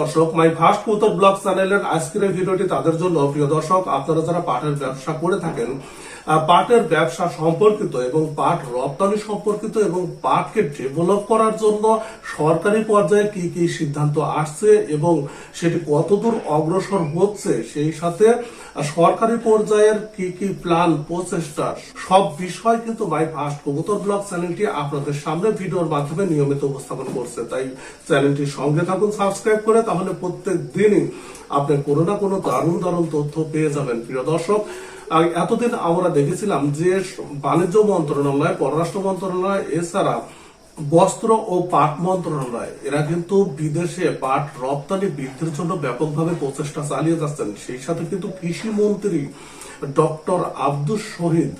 দর্শক my first চ্যানেলের ভিডিওটি তাদের জন্য। প্রিয় দর্শক, আপনারা যারা পাটের ব্যবসা করে থাকেন পাটের ব্যবসা সম্পর্কিত এবং পাট রপ্তানি সম্পর্কিত এবং পাটকে ডেভেলপ করার জন্য সরকারি পর্যায়ে কি কি সিদ্ধান্ত আসছে এবং সেটি কতদূর অগ্রসর হচ্ছে, সেই সাথে সরকারি পর্যায়ের কি কি প্ল্যান প্রচেষ্টা, সব বিষয় কিন্তু মাই ফার্স্ট কবুতর ব্লগ চ্যানেলটি আপনাদের সামনে ভিডিওর মাধ্যমে নিয়মিত উপস্থাপন করছে। তাই চ্যানেলটির সঙ্গে থাকুন সাবস্ক্রাইব করে, তাহলে প্রত্যেক দিনই আপনি কোনো না কোনো দারুণ দারুণ তথ্য পেয়ে যাবেন। প্রিয় দর্শক এতদিন আমরা দেখেছিলাম যে বাণিজ্য মন্ত্রণালয়, পররাষ্ট্র মন্ত্রণালয়, এছাড়া বস্ত্র ও পাট মন্ত্রণালয়, এরা কিন্তু বিদেশে পাট রপ্তানি বৃদ্ধির জন্য ব্যাপকভাবে প্রচেষ্টা চালিয়ে যাচ্ছেন। সেই সাথে কিন্তু কৃষি মন্ত্রী ডক্টর আব্দুস শহীদ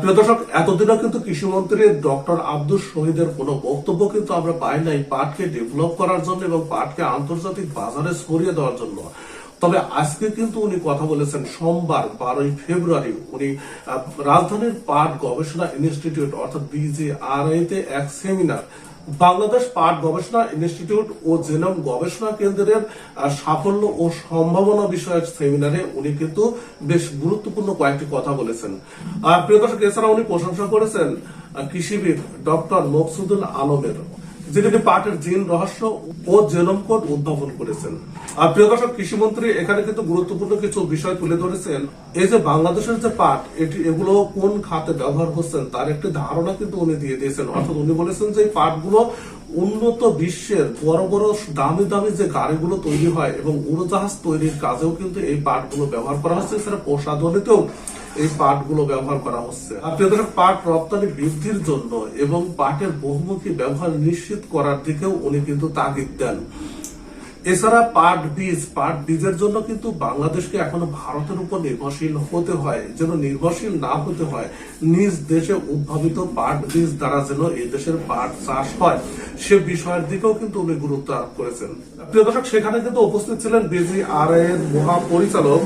প্রিয় এতদিনও কিন্তু কৃষিমন্ত্রী ডক্টর আব্দুল শহীদের কোনো বক্তব্য কিন্তু আমরা পাই নাই পাটকে ডেভেলপ করার জন্য এবং পাটকে আন্তর্জাতিক বাজারে ছড়িয়ে দেওয়ার জন্য। তবে আজকে কিন্তু উনি কথা বলেছেন সোমবার, বারোই ফেব্রুয়ারি। উনি রাজধানীর পাট গবেষণা ইনস্টিটিউট, অর্থাৎ বিজিআরআই তে এক সেমিনার। বাংলাদেশ পাট গবেষণা ইনস্টিটিউট ও জেনম গবেষণা কেন্দ্রের সাফল্য ও সম্ভাবনা বিষয়ক সেমিনারে উনি কিন্তু বেশ গুরুত্বপূর্ণ কয়েকটি কথা বলেছেন। প্রিয় দর্শক এছাড়া উনি প্রশংসা করেছেন কৃষিবিদ ডক্টর মকসুদুল আলমের। যিনি পাটের জিন, রহস্য ও জেনম কোড উদ্ভাবন করেছেন। আর প্রিয় দর্শক, কৃষিমন্ত্রী এখানে কিন্তু গুরুত্বপূর্ণ কিছু বিষয় তুলে ধরেছেন। এই যে বাংলাদেশের যে পাট, এটি এগুলো কোন খাতে ব্যবহার হচ্ছেন তার একটি ধারণা কিন্তু উনি দিয়ে দিয়েছেন। অর্থাৎ উনি বলেছেন যে পাটগুলো উন্নত বিশ্বের বড় বড় দামি দামি যে গাড়িগুলো তৈরি হয় এবং উড়োজাহাজ তৈরির কাজেও কিন্তু এই পাটগুলো ব্যবহার করা হচ্ছে। এছাড়া প্রসাধনীতেও এই পাটগুলো ব্যবহার করা হচ্ছে। আপনাদের পাট রপ্তানি বৃদ্ধির জন্য এবং পাটের বহুমুখী ব্যবহার নিশ্চিত করার দিকেও উনি কিন্তু তাগিদ দেন। এছাড়া পাট বীজ, পাট বীজের জন্য কিন্তু বাংলাদেশকে এখনও ভারতের উপর নির্ভরশীল হতে হয়। যেন নির্ভরশীল না হতে হয়, নিজ দেশে উদ্ভাবিত পাট বীজ দ্বারা যেন এই দেশের পাট চাষ হয়, সে বিষয়ের দিকেও কিন্তু উনি গুরুত্ব আরোপ করেছেন। প্রিয় দর্শক, সেখানে কিন্তু উপস্থিত ছিলেন বিজি আর এর মহাপরিচালক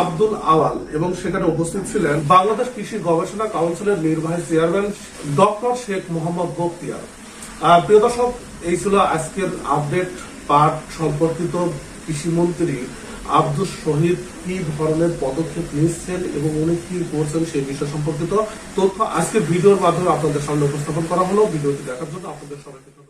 আব্দুল আওয়াল এবং সেখানে উপস্থিত ছিলেন বাংলাদেশ কৃষি গবেষণা কাউন্সিলের নির্বাহী চেয়ারম্যান ডক্টর শেখ মোহাম্মদ বক্তিয়ার প্রিয় দর্শক, এই ছিল আজকের আপডেট পাট সম্পর্কিত কৃষিমন্ত্রী আব্দুল শহীদ কি ধরনের পদক্ষেপ নিচ্ছেন এবং উনি কি করছেন সেই বিষয় সম্পর্কিত তথ্য আজকে ভিডিওর মাধ্যমে আপনাদের সামনে উপস্থাপন করা হলো ভিডিওটি দেখার জন্য আপনাদের সবাইকে।